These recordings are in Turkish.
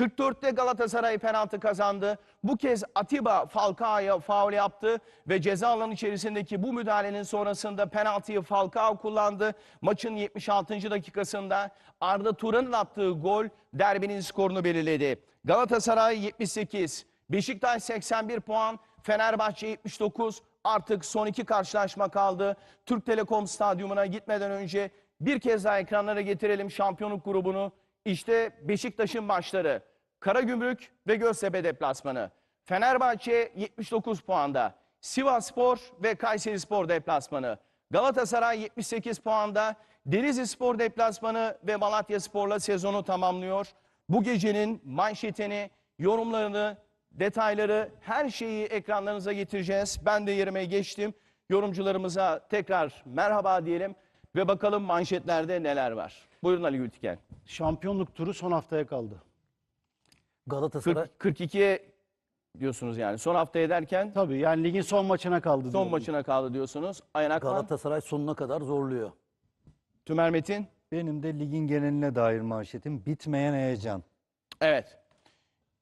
44'te Galatasaray penaltı kazandı. Bu kez Atiba Falcao'ya faul yaptı ve ceza alanı içerisindeki bu müdahalenin sonrasında penaltıyı Falcao kullandı. Maçın 76. dakikasında Arda Turan'ın attığı gol derbinin skorunu belirledi. Galatasaray 78, Beşiktaş 81 puan, Fenerbahçe 79. Artık son iki karşılaşma kaldı. Türk Telekom Stadyumuna gitmeden önce bir kez daha ekranlara getirelim şampiyonluk grubunu. İşte Beşiktaş'ın maçları. Karagümrük ve Göztepe deplasmanı. Fenerbahçe 79 puanda. Sivasspor ve Kayserispor deplasmanı. Galatasaray 78 puanda. Denizli Spor deplasmanı ve Malatya Spor'la sezonu tamamlıyor. Bu gecenin manşetini, yorumlarını, detayları, her şeyi ekranlarınıza getireceğiz. Ben de yerime geçtim. Yorumcularımıza tekrar merhaba diyelim ve bakalım manşetlerde neler var. Buyurun Ali Gültiken. Şampiyonluk turu son haftaya kaldı. Galatasaray 40, 42'ye diyorsunuz yani. Son haftaya derken Tabii yani ligin son maçına kaldı. son diyorum. maçına kaldı diyorsunuz. Ayhan Akman, Galatasaray sonuna kadar zorluyor. Tümer Metin. Benim de ligin geneline dair manşetim bitmeyen heyecan. Evet.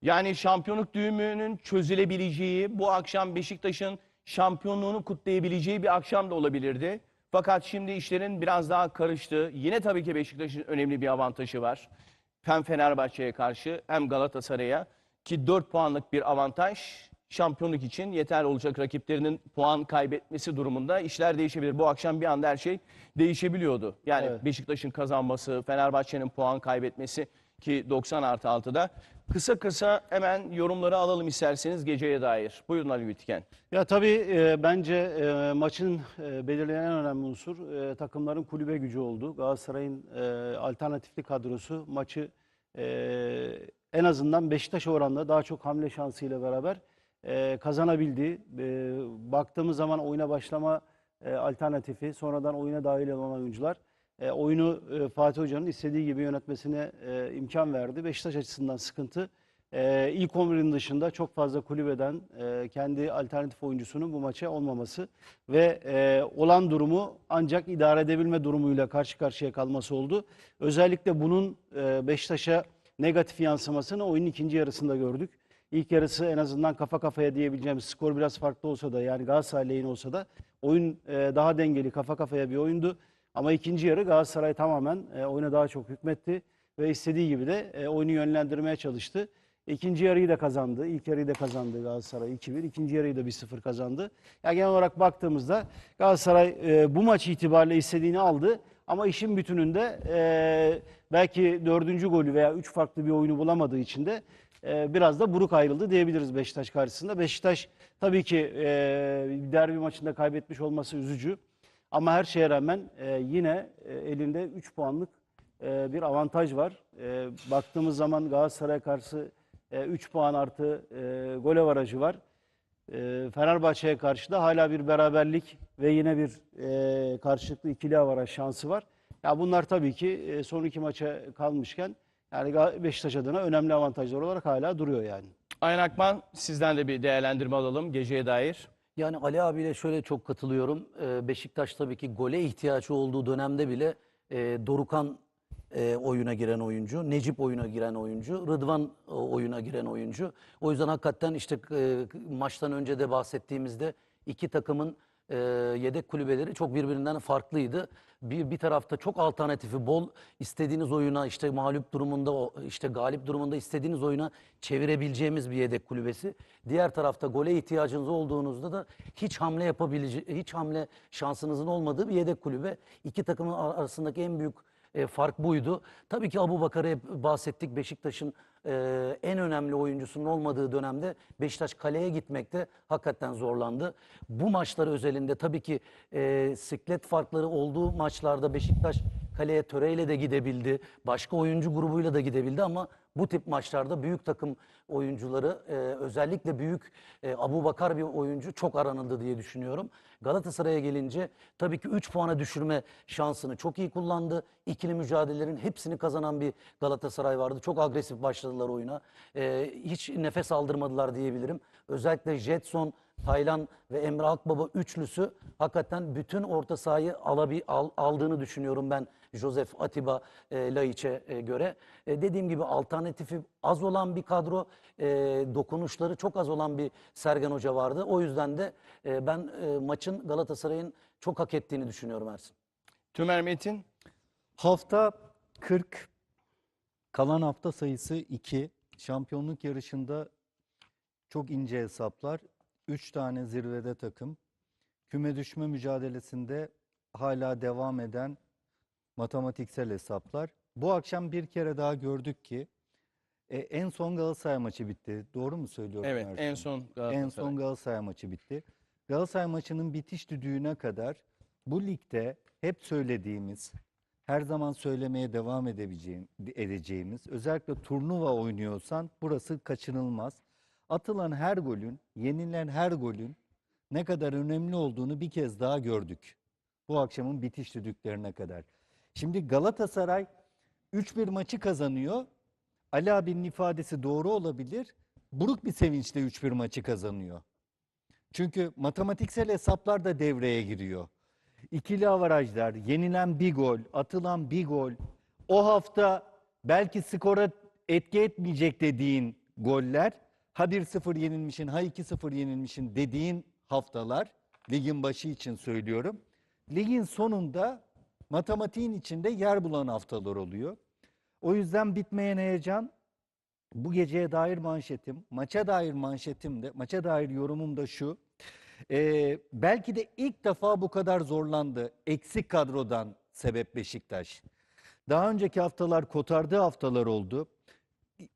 Yani şampiyonluk düğümünün çözülebileceği, bu akşam Beşiktaş'ın şampiyonluğunu kutlayabileceği bir akşam da olabilirdi. Fakat şimdi işlerin biraz daha karıştı. Yine tabii ki Beşiktaş'ın önemli bir avantajı var. Hem Fenerbahçe'ye karşı hem Galatasaray'a ki 4 puanlık bir avantaj şampiyonluk için yeterli olacak rakiplerinin puan kaybetmesi durumunda işler değişebilir. Bu akşam bir anda her şey değişebiliyordu. Yani Evet. Beşiktaş'ın kazanması, Fenerbahçe'nin puan kaybetmesi ki 90 artı 6'da. Kısa kısa hemen yorumları alalım isterseniz geceye dair. Buyurun Ali Gültiken. Ya tabii e, bence e, maçın e, belirleyen en önemli unsur e, takımların kulübe gücü oldu. Galatasaray'ın e, alternatifli kadrosu maçı e, en azından Beşiktaş oranla daha çok hamle şansıyla beraber e, kazanabildi. E, baktığımız zaman oyuna başlama e, alternatifi, sonradan oyuna dahil olan oyuncular e, oyunu e, Fatih Hoca'nın istediği gibi yönetmesine e, imkan verdi. Beşiktaş açısından sıkıntı e, ilk 11'in dışında çok fazla kulübeden e, kendi alternatif oyuncusunun bu maça olmaması ve e, olan durumu ancak idare edebilme durumuyla karşı karşıya kalması oldu. Özellikle bunun e, Beşiktaş'a negatif yansımasını oyunun ikinci yarısında gördük. İlk yarısı en azından kafa kafaya diyebileceğimiz skor biraz farklı olsa da yani Galatasaray lehine olsa da oyun e, daha dengeli kafa kafaya bir oyundu. Ama ikinci yarı Galatasaray tamamen e, oyuna daha çok hükmetti ve istediği gibi de e, oyunu yönlendirmeye çalıştı. İkinci yarıyı da kazandı. İlk yarıyı da kazandı Galatasaray 2-1. İkinci yarıyı da 1-0 kazandı. Yani genel olarak baktığımızda Galatasaray e, bu maç itibariyle istediğini aldı. Ama işin bütününde e, belki dördüncü golü veya üç farklı bir oyunu bulamadığı için de e, biraz da buruk ayrıldı diyebiliriz Beşiktaş karşısında. Beşiktaş tabii ki e, derbi maçında kaybetmiş olması üzücü. Ama her şeye rağmen e, yine e, elinde 3 puanlık e, bir avantaj var. E, baktığımız zaman Galatasaray karşı 3 puan artı e, gol avarajı var. E, Fenerbahçe'ye karşı da hala bir beraberlik ve yine bir e, karşılıklı ikili avaraj şansı var. Ya bunlar tabii ki e, son iki maça kalmışken yani Beşiktaş adına önemli avantajlar olarak hala duruyor yani. Ayhan Akman sizden de bir değerlendirme alalım geceye dair. Yani Ali abiyle şöyle çok katılıyorum. Ee, Beşiktaş tabii ki gole ihtiyacı olduğu dönemde bile e, Dorukan e, oyuna giren oyuncu, Necip oyuna giren oyuncu, Rıdvan e, oyuna giren oyuncu. O yüzden hakikaten işte maçtan önce de bahsettiğimizde iki takımın e, yedek kulübeleri çok birbirinden farklıydı. Bir, bir tarafta çok alternatifi bol istediğiniz oyuna işte mağlup durumunda işte galip durumunda istediğiniz oyuna çevirebileceğimiz bir yedek kulübesi. Diğer tarafta gole ihtiyacınız olduğunuzda da hiç hamle yapabilece hiç hamle şansınızın olmadığı bir yedek kulübe. İki takımın ar- arasındaki en büyük e, fark buydu. Tabii ki Abu Bakar'ı hep bahsettik. Beşiktaş'ın e, en önemli oyuncusunun olmadığı dönemde Beşiktaş kaleye gitmekte hakikaten zorlandı. Bu maçlar özelinde tabii ki e, siklet farkları olduğu maçlarda Beşiktaş kaleye töreyle de gidebildi. Başka oyuncu grubuyla da gidebildi ama bu tip maçlarda büyük takım oyuncuları e, özellikle büyük e, Abu Bakar bir oyuncu çok aranıldı diye düşünüyorum. Galatasaray'a gelince tabii ki 3 puana düşürme şansını çok iyi kullandı. İkili mücadelelerin hepsini kazanan bir Galatasaray vardı. Çok agresif başladılar oyuna. E, hiç nefes aldırmadılar diyebilirim. Özellikle Jetson Taylan ve Emre Akbaba üçlüsü hakikaten bütün orta sahayı alabi, al- aldığını düşünüyorum ben Josef Atiba e, Laiç'e e, göre. E, dediğim gibi alternatifi az olan bir kadro, e, dokunuşları çok az olan bir Sergen Hoca vardı. O yüzden de e, ben e, maçın Galatasaray'ın çok hak ettiğini düşünüyorum Ersin. Tümer Metin. Hafta 40, kalan hafta sayısı 2. Şampiyonluk yarışında çok ince hesaplar. 3 tane zirvede takım. Küme düşme mücadelesinde hala devam eden matematiksel hesaplar. Bu akşam bir kere daha gördük ki e, en son Galatasaray maçı bitti. Doğru mu söylüyorum? Evet en Ersin? son En Galatasaray. son Galatasaray maçı bitti. Galatasaray maçının bitiş düdüğüne kadar bu ligde hep söylediğimiz, her zaman söylemeye devam edebileceğim, edeceğimiz, özellikle turnuva oynuyorsan burası kaçınılmaz. Atılan her golün, yenilen her golün ne kadar önemli olduğunu bir kez daha gördük. Bu akşamın bitiş düdüklerine kadar. Şimdi Galatasaray 3-1 maçı kazanıyor. Ali abinin ifadesi doğru olabilir. Buruk bir sevinçle 3-1 maçı kazanıyor. Çünkü matematiksel hesaplar da devreye giriyor. İkili avarajlar, yenilen bir gol, atılan bir gol, o hafta belki skora etki etmeyecek dediğin goller, ha 1-0 yenilmişin, ha 2-0 yenilmişin dediğin haftalar, ligin başı için söylüyorum. Ligin sonunda matematiğin içinde yer bulan haftalar oluyor. O yüzden bitmeyen heyecan bu geceye dair manşetim, maça dair manşetim de, maça dair yorumum da şu. Ee, belki de ilk defa bu kadar zorlandı eksik kadrodan sebep Beşiktaş. Daha önceki haftalar kotardığı haftalar oldu.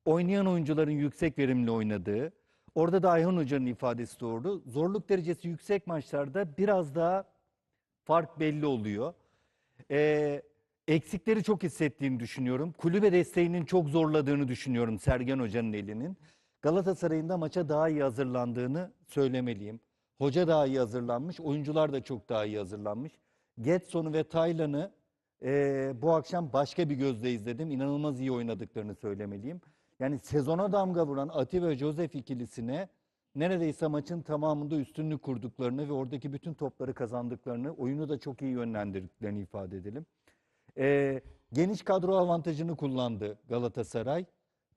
Oynayan oyuncuların yüksek verimli oynadığı, orada da Ayhan Hoca'nın ifadesi doğru. Zorluk derecesi yüksek maçlarda biraz daha fark belli oluyor. Ee, eksikleri çok hissettiğini düşünüyorum. Kulübe desteğinin çok zorladığını düşünüyorum Sergen Hoca'nın elinin. Galatasaray'ın da maça daha iyi hazırlandığını söylemeliyim. Hoca daha iyi hazırlanmış, oyuncular da çok daha iyi hazırlanmış. Getson'u ve Taylan'ı eee, bu akşam başka bir gözle izledim. İnanılmaz iyi oynadıklarını söylemeliyim. Yani sezona damga vuran Ati ve Josef ikilisine neredeyse maçın tamamında üstünlük kurduklarını ve oradaki bütün topları kazandıklarını, oyunu da çok iyi yönlendirdiklerini ifade edelim. Ee, geniş kadro avantajını kullandı Galatasaray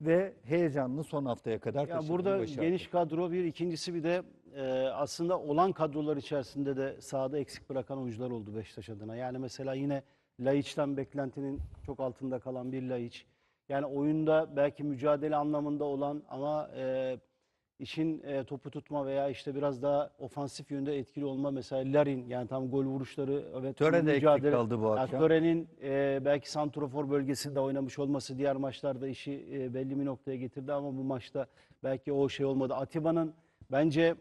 ve heyecanlı son haftaya kadar Ya burada başardı. geniş kadro bir, ikincisi bir de e, aslında olan kadrolar içerisinde de sahada eksik bırakan oyuncular oldu Beşiktaş adına. Yani mesela yine Laiç'ten beklentinin çok altında kalan bir Laiç. Yani oyunda belki mücadele anlamında olan ama e, işin e, topu tutma veya işte biraz daha ofansif yönde etkili olma mesela Larin yani tam gol vuruşları evet Töre de mücadele- kaldı bu akşam. Töre'nin e, belki santrofor bölgesinde oynamış olması diğer maçlarda işi e, belli bir noktaya getirdi ama bu maçta belki o şey olmadı. Atiba'nın bence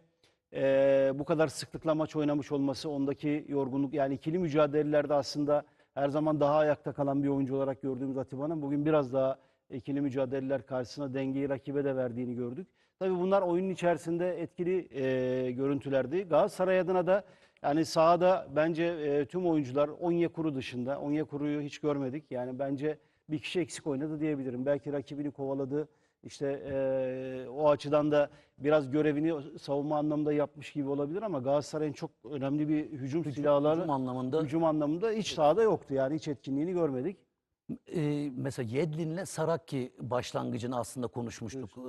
e, bu kadar sıklıkla maç oynamış olması ondaki yorgunluk yani ikili mücadelelerde aslında her zaman daha ayakta kalan bir oyuncu olarak gördüğümüz Atiba'nın bugün biraz daha ikili mücadeleler karşısına dengeyi rakibe de verdiğini gördük. Tabii bunlar oyunun içerisinde etkili e, görüntülerdi. Galatasaray adına da yani sahada bence e, tüm oyuncular Onyekuru dışında, Onyekuru'yu hiç görmedik. Yani bence bir kişi eksik oynadı diyebilirim. Belki rakibini kovaladı. İşte e, o açıdan da biraz görevini savunma anlamında yapmış gibi olabilir ama Galatasaray'ın çok önemli bir hücum, silahları hücum anlamında- hücum anlamında hiç sahada yoktu. Yani hiç etkinliğini görmedik. Ee, mesela Yedlin'le Saraki başlangıcını aslında konuşmuştuk. Ee,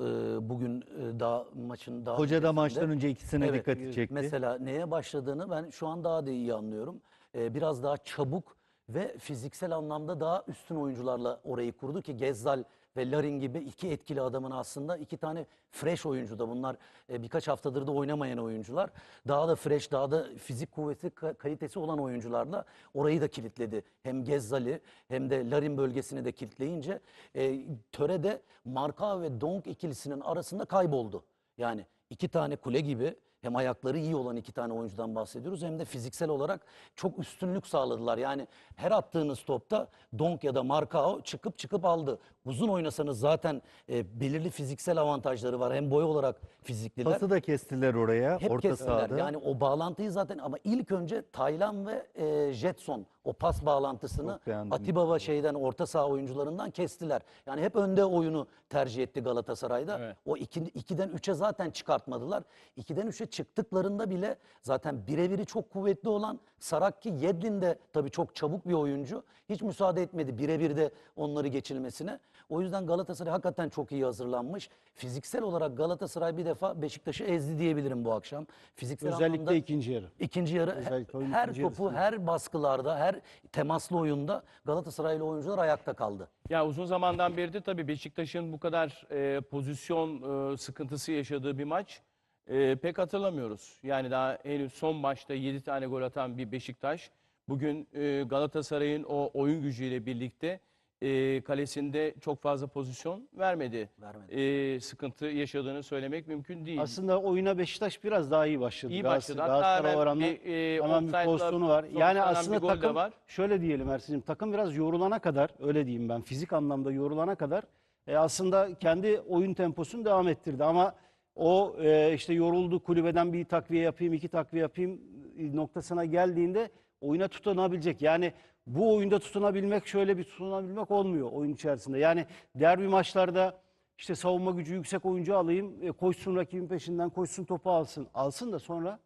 bugün e, daha maçın daha Hoca da maçtan önce ikisine Evet, dikkati çekti. Mesela neye başladığını ben şu an daha da iyi anlıyorum. Ee, biraz daha çabuk ve fiziksel anlamda daha üstün oyuncularla orayı kurdu ki Gezzal ve Larin gibi iki etkili adamın aslında iki tane fresh oyuncu da bunlar e, birkaç haftadır da oynamayan oyuncular. Daha da fresh, daha da fizik kuvveti, ka- kalitesi olan oyuncularla orayı da kilitledi. Hem Gezzal'i hem de Larin bölgesini de kilitleyince e, Töre'de Marka ve Donk ikilisinin arasında kayboldu. Yani iki tane kule gibi hem ayakları iyi olan iki tane oyuncudan bahsediyoruz hem de fiziksel olarak çok üstünlük sağladılar. Yani her attığınız topta Donk ya da Markao çıkıp çıkıp aldı. Uzun oynasanız zaten e, belirli fiziksel avantajları var. Hem boy olarak fizikliler. Pası da kestiler oraya, Hep orta kestiler. sahada. Yani o bağlantıyı zaten ama ilk önce Taylan ve e, Jetson o pas bağlantısını Çok beğendim. Atiba ve şeyden orta saha oyuncularından kestiler. Yani hep önde oyunu tercih etti Galatasaray'da. Evet. O iki, 2'den 3'e zaten çıkartmadılar. 2'den 3'e çıktıklarında bile zaten birebiri çok kuvvetli olan Sarakki Yedlin de tabii çok çabuk bir oyuncu. Hiç müsaade etmedi birebir de onları geçilmesine. O yüzden Galatasaray hakikaten çok iyi hazırlanmış. Fiziksel olarak Galatasaray bir defa Beşiktaş'ı ezdi diyebilirim bu akşam. Fiziksel anlamda Özellikle ikinci yarı. İkinci yarı Özellikle her ikinci topu, yarısında. her baskılarda, her temaslı oyunda Galatasaraylı oyuncular ayakta kaldı. Ya uzun zamandan beridir tabii Beşiktaş'ın bu kadar e, pozisyon e, sıkıntısı yaşadığı bir maç e, pek hatırlamıyoruz. Yani daha henüz son maçta 7 tane gol atan bir Beşiktaş bugün e, Galatasaray'ın o oyun gücüyle birlikte e, kalesinde çok fazla pozisyon vermedi. Vermedi. E, sıkıntı yaşadığını söylemek mümkün değil. Aslında oyuna Beşiktaş biraz daha iyi başladı. İyi Galatasaray- başladı. Hatta Galatasaray hemen oranla bir, e, hemen bir pozisyonu var. Yani aslında takım var. şöyle diyelim Ersin'cim takım biraz yorulana kadar öyle diyeyim ben fizik anlamda yorulana kadar e, aslında kendi oyun temposunu devam ettirdi ama o e, işte yoruldu kulübeden bir takviye yapayım iki takviye yapayım e, noktasına geldiğinde oyuna tutunabilecek. Yani bu oyunda tutunabilmek şöyle bir tutunabilmek olmuyor oyun içerisinde. Yani derbi maçlarda işte savunma gücü yüksek oyuncu alayım, e, koşsun rakibin peşinden, koşsun topu alsın. Alsın da sonra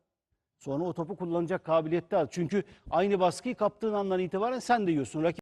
sonra o topu kullanacak kabiliyette al. Çünkü aynı baskıyı kaptığın andan itibaren sen de yiyorsun. Rakip